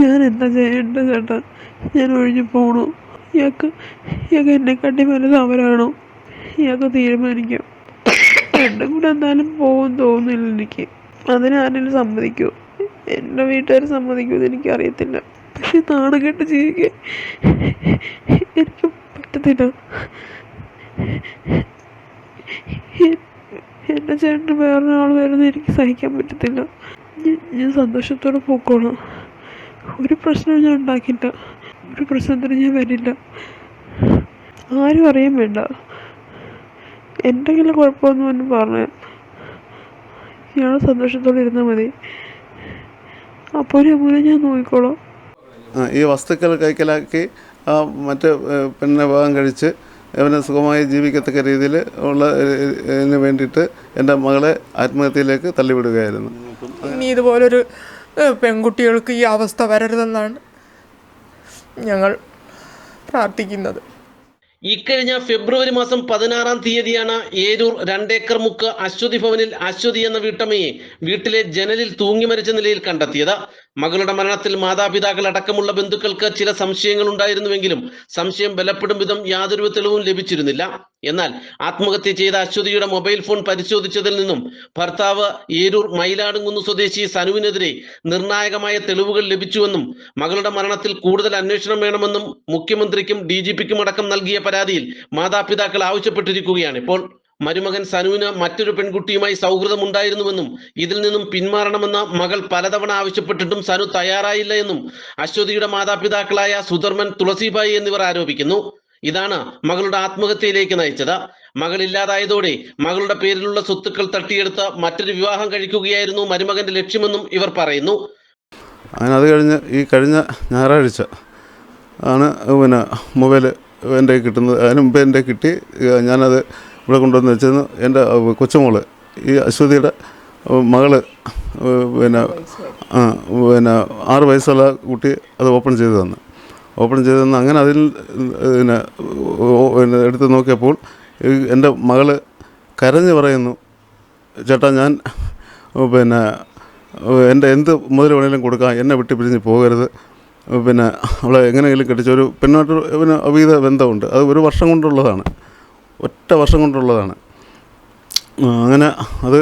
ഞാൻ എന്താ ചെയ്യേണ്ടത് ചേട്ടാ? ഞാൻ ഒഴിഞ്ഞു പോണു. ഇയാൾക്ക് ഇയാൾക്ക് എന്നെക്കാട്ടി വലുത് അവരാണോ ഇയാൾക്ക് തീരുമാനിക്കാം. എന്റെ കൂടെ എന്തായാലും പോകും തോന്നുന്നില്ല എനിക്ക്. അതിന് ആരെങ്കിലും സമ്മതിക്കുമോ എന്റെ വീട്ടുകാർ സമ്മതിക്കുമെന്ന് എനിക്കറിയത്തില്ല. പക്ഷെ നാണം കെട്ട് ജീവിക്കാൻ എനിക്ക് പറ്റത്തില്ല. എന്റെ ചേട്ടന് വേറൊരാൾ വരുന്നത് എനിക്ക് സഹിക്കാൻ പറ്റത്തില്ല. ഞാൻ സന്തോഷത്തോടെ പോക്കോളാം. ഒരു പ്രശ്നവും ഞാൻ ഉണ്ടാക്കില്ല ഒരു പ്രശ്നത്തിന് ഞാൻ വരില്ല. ആരും അറിയാൻ വേണ്ട. എന്തെങ്കിലും കുഴപ്പമൊന്നും ഒന്നും പറഞ്ഞു ഇയാൾ സന്തോഷത്തോടെ ഇരുന്നാൽ മതി. അപ്പോൾ അമ്മൂനെ ഞാൻ നോക്കിക്കോളാം. ഈ വസ്തുക്കൾ കൈക്കലാക്കി ആ മറ്റ് ഏഹ്, പെണ്ണിനെ വിവാഹം കഴിച്ച് അവനെ സുഖമായി ജീവിക്കത്തക്ക രീതിയിൽ ഉള്ള വേണ്ടിയിട്ട് എന്റെ മകളെ ആത്മഹത്യയിലേക്ക് തള്ളിവിടുകയായിരുന്നു. ഇനി ഇതുപോലൊരു പെൺകുട്ടികൾക്ക് ഈ അവസ്ഥ വരരുതെന്നാണ് ഞങ്ങൾ പ്രാർത്ഥിക്കുന്നത്. ഇക്കഴിഞ്ഞ ഫെബ്രുവരി മാസം പതിനാറാം തീയതിയാണ് ഏരൂർ രണ്ടേക്കർ മുക്ക് അശ്വതി ഭവനിൽ അശ്വതി എന്ന വീട്ടമ്മയെ വീട്ടിലെ ജനലിൽ തൂങ്ങി മരിച്ച നിലയിൽ കണ്ടെത്തിയത്. മകളുടെ മരണത്തിൽ മാതാപിതാക്കൾ അടക്കമുള്ള ബന്ധുക്കൾക്ക് ചില സംശയങ്ങൾ ഉണ്ടായിരുന്നുവെങ്കിലും സംശയം ബലപ്പെടും വിധം യാതൊരു തെളിവും ലഭിച്ചിരുന്നില്ല. എന്നാൽ ആത്മഹത്യ ചെയ്ത അശ്വതിയുടെ മൊബൈൽ ഫോൺ പരിശോധിച്ചതിൽ നിന്നും ഭർത്താവ് ഏരൂർ മയിലാടുംകുന്ന് സ്വദേശി സനുവിനെതിരെ നിർണായകമായ തെളിവുകൾ ലഭിച്ചുവെന്നും മകളുടെ മരണത്തിൽ കൂടുതൽ അന്വേഷണം വേണമെന്നും മുഖ്യമന്ത്രിക്കും ഡി ജി പിക്കും അടക്കം നൽകിയ പരാതിയിൽ മാതാപിതാക്കൾ ആവശ്യപ്പെട്ടിരിക്കുകയാണ്. ഇപ്പോൾ മരുമകൻ സനുവിന് മറ്റൊരു പെൺകുട്ടിയുമായി സൗഹൃദമുണ്ടായിരുന്നുവെന്നും ഇതിൽ നിന്നും പിന്മാറണമെന്ന് മകൾ പലതവണ ആവശ്യപ്പെട്ടിട്ടും സനു തയ്യാറായില്ല എന്നും അശ്വതിയുടെ മാതാപിതാക്കളായ സുധർമ്മൻ തുളസിബായി എന്നിവർ ആരോപിക്കുന്നു. ഇതാണ് മകളുടെ ആത്മഹത്യയിലേക്ക് നയിച്ചത്. മകളില്ലാതായതോടെ മകളുടെ പേരിലുള്ള സ്വത്തുക്കൾ തട്ടിയെടുത്ത് മറ്റൊരു വിവാഹം കഴിക്കുകയായിരുന്നു മരുമകന്റെ ലക്ഷ്യമെന്നും ഇവർ പറയുന്നു. അങ്ങനെ അത് കഴിഞ്ഞ് ഈ കഴിഞ്ഞ ഞായറാഴ്ച ആണ് പിന്നെ മൊബൈൽ എന്റെ കിട്ടുന്നത്. അതിന് മുമ്പ് എന്റെ കിട്ടി. ഞാനത് ഇവിടെ കൊണ്ടുവന്ന് വെച്ചിരുന്നു. എന്റെ കൊച്ചുമോൾ ഈ അശ്വതിയുടെ മകൾ പിന്നെ പിന്നെ ആറ് വയസ്സുള്ള കുട്ടി അത് ഓപ്പൺ ചെയ്ത് തന്നു. ഓപ്പൺ ചെയ്തെന്ന് അങ്ങനെ അതിൽ പിന്നെ എടുത്ത് നോക്കിയപ്പോൾ എന്റെ മകൾ കരഞ്ഞ് പറയുന്നു ചേട്ടാ ഞാൻ പിന്നെ എന്റെ എന്ത് മുതൽ വേണേലും കൊടുക്കാം എന്നെ വിട്ട് പിരിഞ്ഞ് പോകരുത്. പിന്നെ അവളെ എങ്ങനെയെങ്കിലും കെട്ടിച്ച ഒരു പെണ്ണായിട്ട് പിന്നെ അവിധ ബന്ധമുണ്ട്. അത് ഒരു വർഷം കൊണ്ടുള്ളതാണ്. ഒറ്റ വർഷം കൊണ്ടുള്ളതാണ്. അങ്ങനെ അത്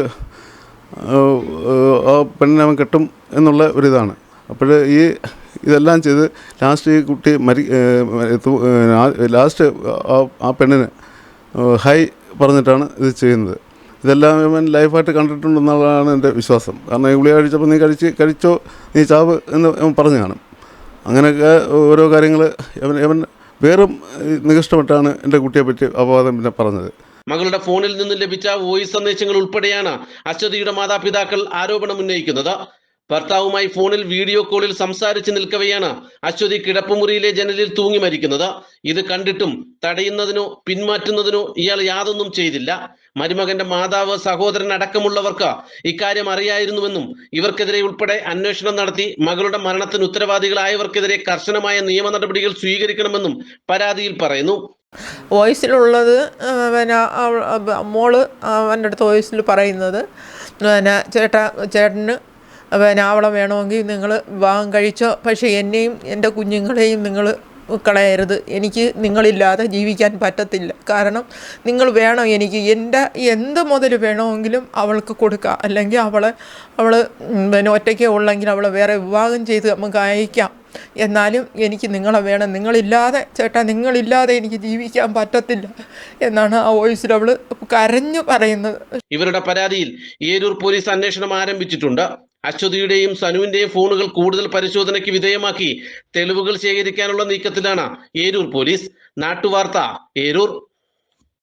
ആ പെണ്ണിനെ അവൻ കെട്ടും എന്നുള്ള ഒരിതാണ്. അപ്പോൾ ഈ ഇതെല്ലാം ചെയ്ത് ലാസ്റ്റ് ഈ കുട്ടി മരി ലാസ്റ്റ് ആ പെണ്ണിന് ഹൈ പറഞ്ഞിട്ടാണ് ഇത് ചെയ്യുന്നത്. ഇതെല്ലാം ഇവൻ ലൈഫായിട്ട് കണ്ടിട്ടുണ്ടെന്നുള്ളതാണ് എന്റെ വിശ്വാസം. കാരണം ഈ ഗുളിക കഴിച്ചപ്പോൾ നീ കഴിച്ച് കഴിച്ചോ നീ ചാവ് എന്ന് പറഞ്ഞു കാണും. അങ്ങനെയൊക്കെ ഓരോ കാര്യങ്ങൾ അവൻ അവൻ വേറും നികഷ്ടപ്പെട്ടാണ് എന്റെ കുട്ടിയെ പറ്റി അപവാദം പിന്നെ പറഞ്ഞത്. മകളുടെ ഫോണിൽ നിന്ന് ലഭിച്ച വോയിസ് സന്ദേശങ്ങൾ ഉൾപ്പെടെയാണ് അശ്വതിയുടെ മാതാപിതാക്കൾ ആരോപണം ഉന്നയിക്കുന്നത്. ഭർത്താവുമായി ഫോണിൽ വീഡിയോ കോളിൽ സംസാരിച്ച് നിൽക്കവെയാണ് അശ്വതി കിടപ്പുമുറിയിലെ ജനലിൽ തൂങ്ങി മരിക്കുന്നത്. ഇത് കണ്ടിട്ടും തടയുന്നതിനോ പിന്മാറ്റുന്നതിനോ ഇയാൾ യാതൊന്നും ചെയ്തില്ല. മരുമകന്റെ മാതാവ് സഹോദരൻ അടക്കമുള്ളവർക്ക് ഇക്കാര്യം അറിയായിരുന്നുവെന്നും ഇവർക്കെതിരെ ഉൾപ്പെടെ അന്വേഷണം നടത്തി മകളുടെ മരണത്തിന് ഉത്തരവാദികളായവർക്കെതിരെ കർശനമായ നിയമ നടപടികൾ സ്വീകരിക്കണമെന്നും പരാതിയിൽ പറയുന്നു. വോയിസിലുള്ളത് പിന്നെ മോൾ അവന്റെ അടുത്ത് വോയിസിൽ പറയുന്നത് പിന്നെ ചേട്ടാ ചേട്ടന് പിന്നെ അവളെ വേണമെങ്കിൽ നിങ്ങൾ വിവാഹം കഴിച്ചോ. പക്ഷേ എന്നെയും എന്റെ കുഞ്ഞുങ്ങളെയും നിങ്ങൾ കളയരുത്. എനിക്ക് നിങ്ങളില്ലാതെ ജീവിക്കാൻ പറ്റത്തില്ല. കാരണം നിങ്ങൾ വേണം എനിക്ക് എന്റെ എന്ത് മുതൽ വേണമെങ്കിലും അവൾക്ക് കൊടുക്കാം. അല്ലെങ്കിൽ അവളെ അവൾ പിന്നെ ഒറ്റയ്ക്ക് ഉള്ളെങ്കിൽ അവളെ വേറെ വിവാഹം ചെയ്ത് നമുക്ക് അയക്കാം. എന്നാലും എനിക്ക് നിങ്ങളെ വേണം. നിങ്ങളില്ലാതെ ചേട്ടാ നിങ്ങളില്ലാതെ എനിക്ക് ജീവിക്കാൻ പറ്റത്തില്ല എന്നാണ് ആ വോയിസിൽ അവൾ കരഞ്ഞു പറയുന്നത്. ഇവരുടെ പരാതിയിൽ ഏരൂർ പോലീസ് അന്വേഷണം ആരംഭിച്ചിട്ടുണ്ട്. അശ്വതിയുടെയും സനുവിന്റെയും ഫോണുകൾ കൂടുതൽ പരിശോധനയ്ക്ക് വിധേയമാക്കി തെളിവുകൾ ശേഖരിക്കാനുള്ള നീക്കത്തിലാണ് ഏരൂർ പോലീസ്. നാട്ടുവാർത്ത ഏരൂർ.